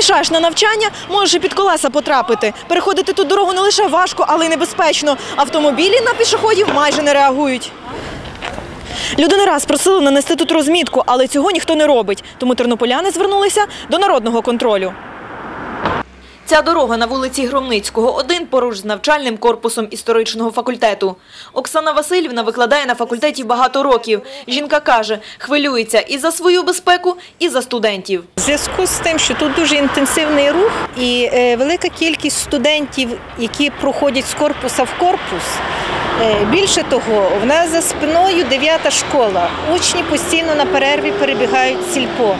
Поспішаєш на навчання, можеш і під колеса потрапити. Переходити тут дорогу не лише важко, але й небезпечно. Автомобілі на пішоходів майже не реагують. Люди не раз просили нанести тут розмітку, але цього ніхто не робить. Тому тернополяни звернулися до народного контролю. Ця дорога на вулиці Громницького, 1 поруч з навчальним корпусом історичного факультету. Оксана Васильівна викладає на факультеті багато років. Жінка каже, хвилюється і за свою безпеку, і за студентів. В зв'язку з тим, що тут дуже інтенсивний рух і е, велика кількість студентів, які проходять з корпуса в корпус. Е, Більше того, в нас за спиною дев'ята школа. Учні постійно на перерві перебігають сільпо.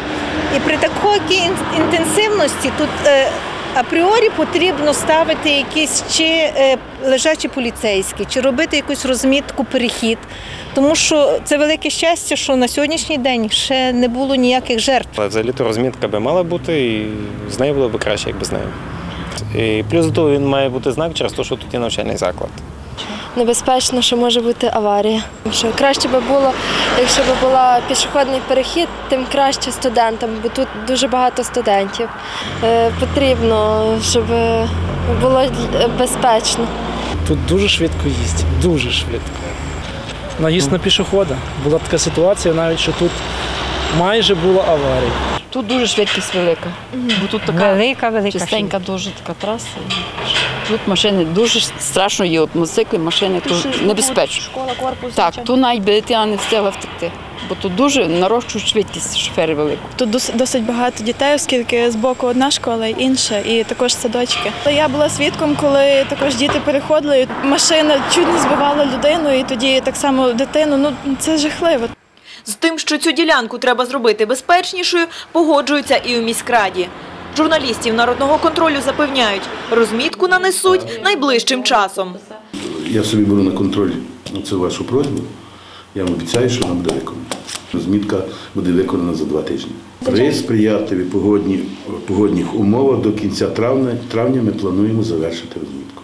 І при такій інтенсивності тут е, апріорі потрібно ставити якісь чи е, лежачі поліцейські, чи робити якусь розмітку перехід. Тому що це велике щастя, що на сьогоднішній день ще не було ніяких жертв. Але взагалі то розмітка би мала бути, і з нею було б краще, якби з нею. І плюс до того він має бути знак через те, що тут є навчальний заклад. Небезпечно, що може бути аварія. Що краще би було, якщо б була пішохідний перехід, тим краще студентам, бо тут дуже багато студентів. Е, Потрібно, щоб було безпечно. Тут дуже швидко їсть, дуже швидко. Наїзд на пішохода. Була така ситуація, навіть що тут майже була аварія. Тут дуже швидкість велика. Бо тут така Велика, велика. чистенька дуже така траса. Тут машини дуже страшно є. От мотоцикли, машини тут небезпечно. Школа, корпус. Так, тут навіть би дитина не встигла втекти. Бо тут дуже нарощують швидкість шофери велику. Тут дос- досить багато дітей, оскільки з боку одна школа інша, і також садочки. Я була свідком, коли також діти переходили. Машина чуть не збивала людину, і тоді так само дитину. Ну це жахливо. З тим, що цю ділянку треба зробити безпечнішою, погоджуються і у міськраді. Журналістів народного контролю запевняють, розмітку нанесуть найближчим часом. Я собі беру на контроль цю вашу просьбу. Я вам обіцяю, що вона буде виконана. Розмітка буде виконана за два тижні. При сприятливі погодні, погодних умовах до кінця травня, травня ми плануємо завершити розмітку.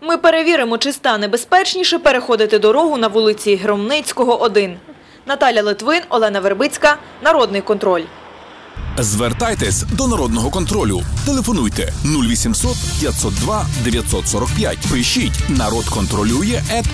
Ми перевіримо, чи стане безпечніше переходити дорогу на вулиці Громницького, 1. Наталя Литвин, Олена Вербицька, Народний контроль. Звертайтесь до народного контролю. Телефонуйте 0800 502 945. Пишіть народ контролює at.